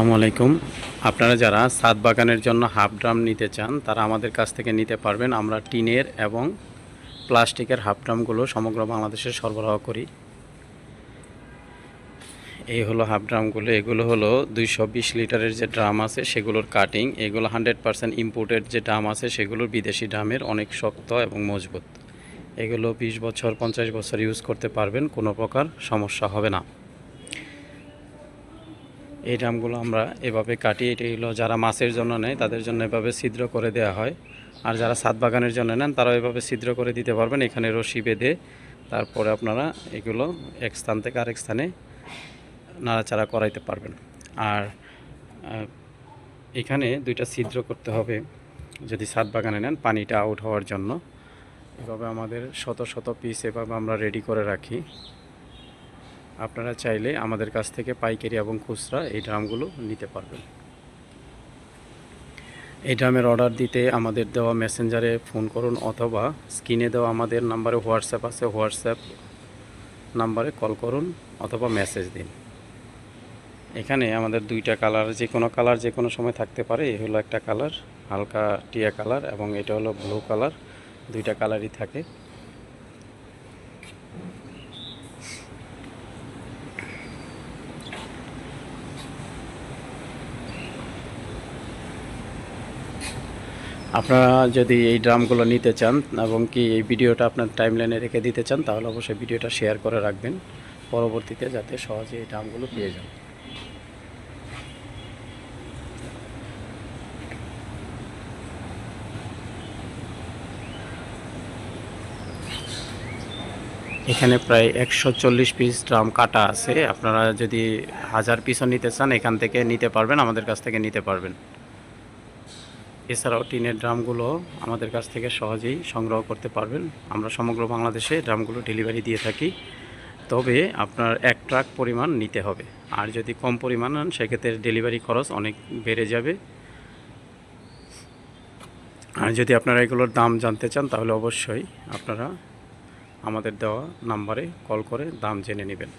আসসালামু আলাইকুম। আপনারা যারা সাত বাগানের জন্য হাফ ড্রাম নিতে চান, তারা আমাদের কাছ থেকে নিতে পারবেন। আমরা টিনের এবং প্লাস্টিকের হাফ ড্রামগুলো সমগ্র বাংলাদেশে সরবরাহ করি। এই হলো হাফ ড্রামগুলো। এগুলো হলো দুইশো বিশ লিটারের যে ড্রাম আছে, সেগুলোর কাটিং। এগুলো হান্ড্রেড পার্সেন্ট ইম্পোর্টেড যে ড্রাম আছে সেগুলোর বিদেশি ড্রামের অনেক শক্ত এবং মজবুত। এগুলো বিশ বছর, পঞ্চাশ বছর ইউজ করতে পারবেন, কোনো প্রকার সমস্যা হবে না। এই ড্রামগুলো আমরা এভাবে কাটি, এটি হলো যারা মাছের জন্য নেয়, তাদের জন্য এভাবে ছিদ্র করে দেওয়া হয়। আর যারা সাত বাগানের জন্য নেন তারা এভাবে ছিদ্র করে দিতে পারবেন, এখানে রশি বেঁধে। তারপরে আপনারা এগুলো এক স্থান থেকে আরেক স্থানে নাড়াচাড়া করাইতে পারবেন। আর এখানে দুইটা ছিদ্র করতে হবে যদি সাত বাগানে নেন, পানিটা আউট হওয়ার জন্য। এভাবে আমাদের শত শত পিস এভাবে আমরা রেডি করে রাখি। আপনারা চাইলে আমাদের কাছ থেকে পাইকারি এবং খুচরা এই ড্রামগুলো নিতে পারবেন। এই ড্রামের অর্ডার দিতে আমাদের দেওয়া মেসেঞ্জারে ফোন করুন অথবা স্ক্রিনে দেওয়া আমাদের নাম্বারে হোয়াটসঅ্যাপ আছে, হোয়াটসঅ্যাপ নাম্বারে কল করুন অথবা মেসেজ দিন। এখানে আমাদের দুইটা কালার, যে কোনো কালার, যে কোনো সময় থাকতে পারে। এই হলো একটা কালার, হালকা টিয়া কালার এবং এটা হলো ব্লু কালার। দুইটা কালারই থাকে। আপনারা যদি এই ড্রামগুলো নিতে চান এবং কি এই ভিডিওটা আপনার টাইমলাইনে রেখে দিতে চান, তাহলে অবশ্যই ভিডিওটা শেয়ার করে রাখবেন। পরবর্তীতে যাতে সহজে এই ড্রামগুলো পেয়ে যান। এখানে প্রায় একশো চল্লিশ পিস ড্রাম কাটা আছে। আপনারা যদি হাজার পিসও নিতে চান, এখান থেকে নিতে পারবেন, আমাদের কাছ থেকে নিতে পারবেন। এছাড়াও টিনের ড্রামগুলো আমাদের কাছ থেকে সহজেই সংগ্রহ করতে পারবেন। আমরা সমগ্র বাংলাদেশে ড্রামগুলো ডেলিভারি দিয়ে থাকি। তবে আপনার এক ট্রাক পরিমাণ নিতে হবে। আর যদি কম পরিমাণ নেন, সেক্ষেত্রে ডেলিভারি খরচ অনেক বেড়ে যাবে। আর যদি আপনারা এগুলোর দাম জানতে চান, তাহলে অবশ্যই আপনারা আমাদের দেওয়া নাম্বারে কল করে দাম জেনে নেবেন।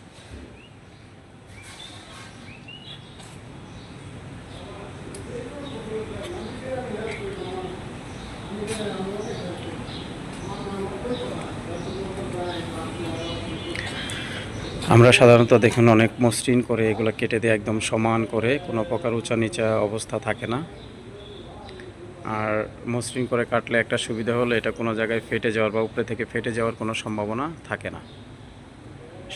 আমরা সাধারণত দেখুন অনেক মসৃণ করে এগুলো কেটে দিয়ে একদম সমান করে, কোনো প্রকার উঁচা নিচা অবস্থা থাকে না। আর মসৃণ করে কাটলে একটা সুবিধা হলো এটা কোনো জায়গায় ফেটে যাওয়ার বা উপরে থেকে ফেটে যাওয়ার কোনো সম্ভাবনা থাকে না।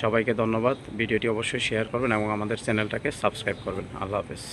সবাইকে ধন্যবাদ। ভিডিওটি অবশ্যই শেয়ার করবেন এবং আমাদের চ্যানেলটাকে সাবস্ক্রাইব করবেন। আল্লাহ হাফেজ।